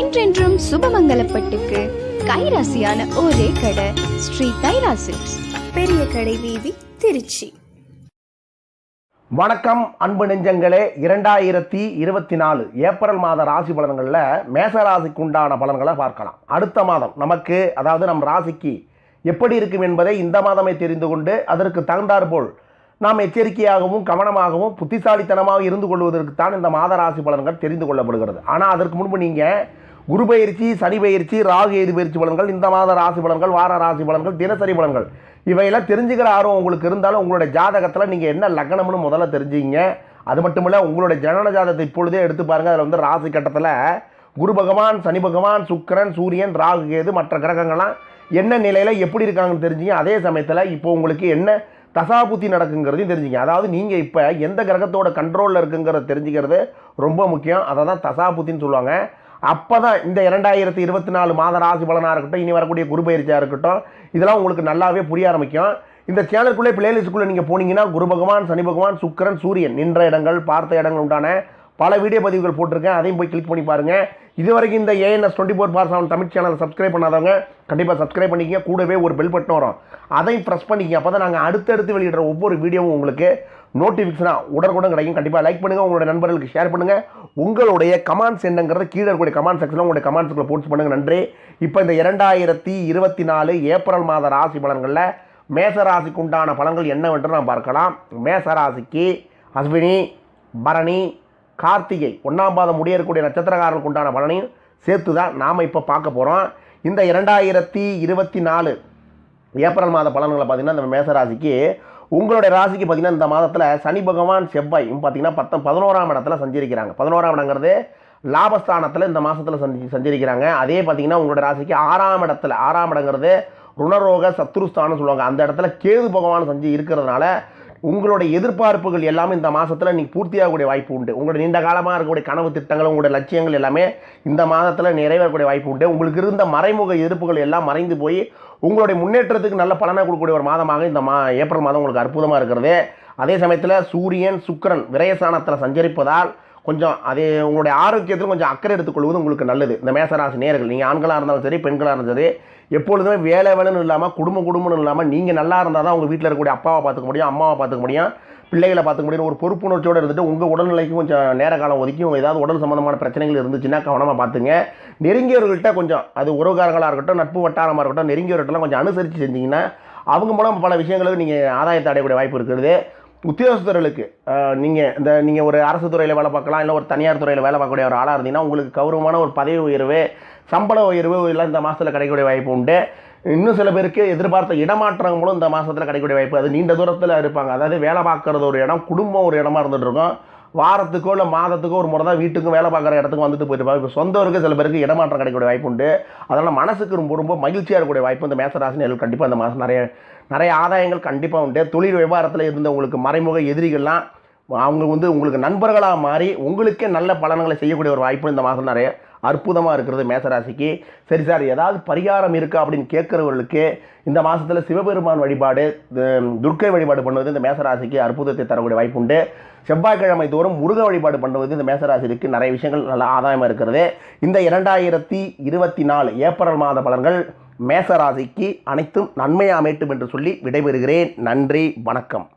என்றென்றும் சுபமங்கலப்பட்டுக்கு கைராசியான ஒரே கடை ஸ்ரீ கைராசி பெரிய கடை வீதி திருச்சி. வணக்கம் அன்பு நெஞ்சங்களே. இரண்டாயிரத்தி இருபத்தி நாலு ஏப்ரல் மாத ராசி பலன்களில் மேச ராசிக்கு உண்டான பலன்களை பார்க்கலாம். அடுத்த மாதம் நமக்கு அதாவது நம் ராசிக்கு எப்படி இருக்கும் என்பதை இந்த மாதமே தெரிந்து கொண்டு அதற்கு தகுந்தாற்போல் நாம் எச்சரிக்கையாகவும் கவனமாகவும் புத்திசாலித்தனமாக இருந்து கொள்வதற்கு தான் இந்த மாத ராசி பலன்கள் தெரிந்து கொள்ளப்படுகிறது. ஆனால் அதற்கு முன்பு நீங்கள் குரு பயிற்சி சனி பயிற்சி ராகு ஏது பயிற்சி பலன்கள் இந்த மாத ராசி பலன்கள் வார ராசி பலன்கள் தினசரி பலன்கள். இவையெல்லாம் தெரிஞ்சுக்கிற ஆர்வம் உங்களுக்கு இருந்தாலும் உங்களுடைய ஜாதகத்தில் நீங்கள் என்ன லக்னம்னு முதல்ல தெரிஞ்சுங்க அது மட்டும் இல்லை உங்களுடைய ஜனன ஜாதகத்தை இப்பொழுதே எடுத்து பாருங்கள் அதில் வந்து ராசி கட்டத்தில் குரு பகவான் சனி பகவான் சுக்கரன் சூரியன் ராகு கேது மற்ற கிரகங்கள்லாம் என்ன நிலையில் எப்படி இருக்காங்கன்னு தெரிஞ்சுங்க அதே சமயத்தில் இப்போ உங்களுக்கு என்ன தசாபுத்தி நடக்குங்கிறதையும் தெரிஞ்சுங்க அதாவது நீங்கள் இப்போ எந்த கிரகத்தோட கண்ட்ரோலில் இருக்குங்கிறத தெரிஞ்சுக்கிறது ரொம்ப முக்கியம். அதை தான் தசாபுத்தின்னு சொல்லுவாங்க. அப்போ தான் இந்த இரண்டாயிரத்தி இருபத்தி நாலு மாத ராசி பலனாக இருக்கட்டும் இனி வரக்கூடிய குரு பயிற்சியாக இருக்கட்டும் இதெல்லாம் உங்களுக்கு நல்லாவே புரிய ஆரம்பிக்கும். இந்த சேனலுக்குள்ளே பிளேலிஸ்ட்டுக்குள்ளே நீங்கள் போனீங்கன்னா குரு பகவான் சனி பகவான் சுக்கிரன் சூரியன் நின்ற இடங்கள் பார்த்த இடங்கள் உண்டான பல வீடியோ பதிவுகள் போட்டிருக்கேன். அதையும் போய் கிளிக் பண்ணி பாருங்கள் இது வரைக்கும் இந்த ANS twenty four by seven Tamil சேனலை சப்ஸ்கிரைப் பண்ணாதவங்க கண்டிப்பாக சப்ஸ்கிரைப் பண்ணிக்கங்க. கூடவே ஒரு பெல் பட்டன் வரும். அதையும் ப்ரெஸ் பண்ணிக்கங்க. அப்போ தான் நாங்கள் அடுத்தடுத்து வெளியிடுற ஒவ்வொரு வீடியோவும் உங்களுக்கு நோட்டிஃபிகேஷனாக உடனுக்குடன் கிடைக்கும். கண்டிப்பாக லைக் பண்ணுங்கள் உங்களுடைய நண்பர்களுக்கு ஷேர் பண்ணுங்கள் உங்களுடைய கமெண்ட்ஸ் என்னங்கிறத கீழே இருக்கக்கூடிய கமெண்ட் செக்ஷனில் உங்களுடைய கமெண்ட்ஸுக்குள்ள போட்டு பண்ணுங்கள் நன்றி. இப்போ இந்த இரண்டாயிரத்தி இருபத்தி நாலு ஏப்ரல் மாத ராசி பலன்களில் மேச ராசிக்கு உண்டான பலன்கள் என்னவென்று நாம் பார்க்கலாம். மேச ராசிக்கு அஸ்வினி பரணி கார்த்திகை ஒன்றாம் பாதம் முடியக்கூடிய நட்சத்திரக்காரர்களுக்கு உண்டான பலனையும் சேர்த்து தான் நாம் இப்போ பார்க்க போகிறோம் இந்த இரண்டாயிரத்தி இருபத்தி நாலு ஏப்ரல் மாத பலன்களை பார்த்தீங்கன்னா இந்த மேசராசிக்கு உங்களுடைய ராசிக்கு பார்த்தீங்கன்னா இந்த மாதத்தில் சனி பகவான் செவ்வாய் பார்த்தீங்கன்னா பத்தம் பதினோராம் இடத்துல சஞ்சரிக்கிறாங்க. பதினோராம் இடங்கிறது லாபஸ்தானத்தில் இந்த மாதத்தில் சந்தி சஞ்சரிக்கிறாங்க. அதே பார்த்தீங்கன்னா உங்களுடைய ராசிக்கு ஆறாம் இடத்துல ஆறாம் இடங்கிறது ருணரோக சத்ருஸ்தானம் சொல்லுவாங்க. அந்த இடத்துல கேது பகவான் சஞ்சி இருக்கிறதுனால உங்களுடைய எதிர்பார்ப்புகள் எல்லாமே இந்த மாதத்தில் நீங்கள் பூர்த்தியாகக்கூடிய வாய்ப்பு உண்டு. உங்களுடைய நீண்ட காலமாக இருக்கக்கூடிய கனவு திட்டங்கள் உங்களுடைய லட்சியங்கள் எல்லாமே இந்த மாதத்தில் நிறைவேறக்கூடிய வாய்ப்பு உண்டு. உங்களுக்கு இருந்த மறைமுக எதிர்ப்புகள் எல்லாம் மறைந்து போய் உங்களுடைய முன்னேற்றத்துக்கு நல்ல பலனை கொடுக்கக்கூடிய ஒரு மாதமாக இந்த மா ஏப்ரல் மாதம் உங்களுக்கு அற்புதமாக இருக்கிறது. அதே சமயத்தில் சூரியன் சுக்கிரன் விரயசானத்தில் சஞ்சரிப்பதால் கொஞ்சம் அதே உங்களுடைய ஆரோக்கியத்தில் கொஞ்சம் அக்கறை எடுத்துக்கொள்வது உங்களுக்கு நல்லது. இந்த மேசராசி நேர்கள் நீங்கள் ஆண்களாக இருந்தாலும் சரி பெண்களாக இருந்தாலும் சரி எப்பொழுதுமே வேலை வேலைன்னு இல்லாமல் குடும்ப குடும்பம்னு இல்லாமல் நீங்கள் நல்லா இருந்தால் தான் உங்கள் வீட்டில் இருக்கக்கூடிய அப்பாவை பார்த்துக்க முடியும் அம்மாவை பார்த்துக்க முடியும் பிள்ளைகளை பார்த்துக்க முடியும். ஒரு பொறுப்புணர்ச்சியோடு இருந்துட்டு உங்கள் உடல்நிலைக்கு கொஞ்சம் நேர காலம் ஒதுக்கி உங்கள் ஏதாவது உடல் சம்மந்தமான பிரச்சனைகள் இருந்துச்சுன்னா கவனமாக பார்த்துங்க. நெருங்கியவர்கள்ட்ட கொஞ்சம் அது உறவுகாரங்களாக இருக்கட்டும் நட்பு வட்டாரமாக இருக்கட்டும் நெருங்கியவர்கள்ட்டலாம் கொஞ்சம் அனுசரித்து செஞ்சீங்கன்னா அவங்க மூலம் பல விஷயங்களுக்கு நீங்கள் ஆதாயத்தை அடையக்கூடிய வாய்ப்பு இருக்கிறது. உத்தியோகஸ்தர்களுக்கு நீங்கள் இந்த நீங்கள் ஒரு அரசு துறையில் வேலை பார்க்கலாம் இல்லை ஒரு தனியார் துறையில் வேலை பார்க்கக்கூடிய ஒரு ஆளாக இருந்தீங்கன்னா உங்களுக்கு கௌரவமான ஒரு பதவி உயர்வு சம்பள உயர்வு எல்லாம் இந்த மாதத்தில் கிடைக்கக்கூடிய வாய்ப்பு உண்டு. இன்னும் சில பேருக்கு எதிர்பார்த்த இடமாற்றங்களும் இந்த மாதத்தில் கிடைக்கக்கூடிய வாய்ப்பு. அது நீண்ட தூரத்தில் இருப்பாங்க. அதாவது வேலை பார்க்குறது ஒரு இடம் குடும்பம் ஒரு இடமா இருந்துகிட்டு இருக்கும். வாரத்துக்கோ இல்லை மாதத்துக்கோ ஒரு முறை தான் வீட்டுக்கும் வேலை பார்க்குற இடத்துக்கு வந்துட்டு போயிருப்பாங்க இப்போ சொந்தவருக்கு சில பேருக்கு இடமாற்றம் கிடைக்கக்கூடிய வாய்ப்பு உண்டு. அதனால் மனசுக்கு ரொம்ப ரொம்ப மகிழ்ச்சியாக இருக்கக்கூடிய வாய்ப்பு இந்த மேசராசினியர்கள் கண்டிப்பாக இந்த மாதம் நிறைய நிறைய ஆதாயங்கள் கண்டிப்பாக உண்டு. தொழில் விவகாரத்தில் இருந்த உங்களுக்கு மறைமுக எதிரிகள்லாம் அவங்க வந்து உங்களுக்கு நண்பர்களாக மாறி உங்களுக்கே நல்ல பலன்களை செய்யக்கூடிய ஒரு வாய்ப்பு இந்த மாதம் நிறைய. அற்புதமாக இருக்கிறது மேசராசிக்கு. சரி சார் ஏதாவது பரிகாரம் இருக்கா அப்படின்னு கேட்குறவர்களுக்கு இந்த மாதத்தில் சிவபெருமான் வழிபாடு துர்க்கை வழிபாடு பண்ணுவது இந்த மேசராசிக்கு அற்புதத்தை தரக்கூடிய வாய்ப்பு உண்டு செவ்வாய்க்கிழமை தோறும் முருக வழிபாடு பண்ணுவது இந்த மேசராசிக்கு நிறைய விஷயங்கள் நல்ல ஆதாயமாக இருக்கிறது. இந்த இரண்டாயிரத்தி இருபத்தி நாலு ஏப்ரல் மாத பலன்கள் மேசராசிக்கு அனைத்தும் நன்மையாக அமைட்டும் என்று சொல்லி விடைபெறுகிறேன். நன்றி வணக்கம்.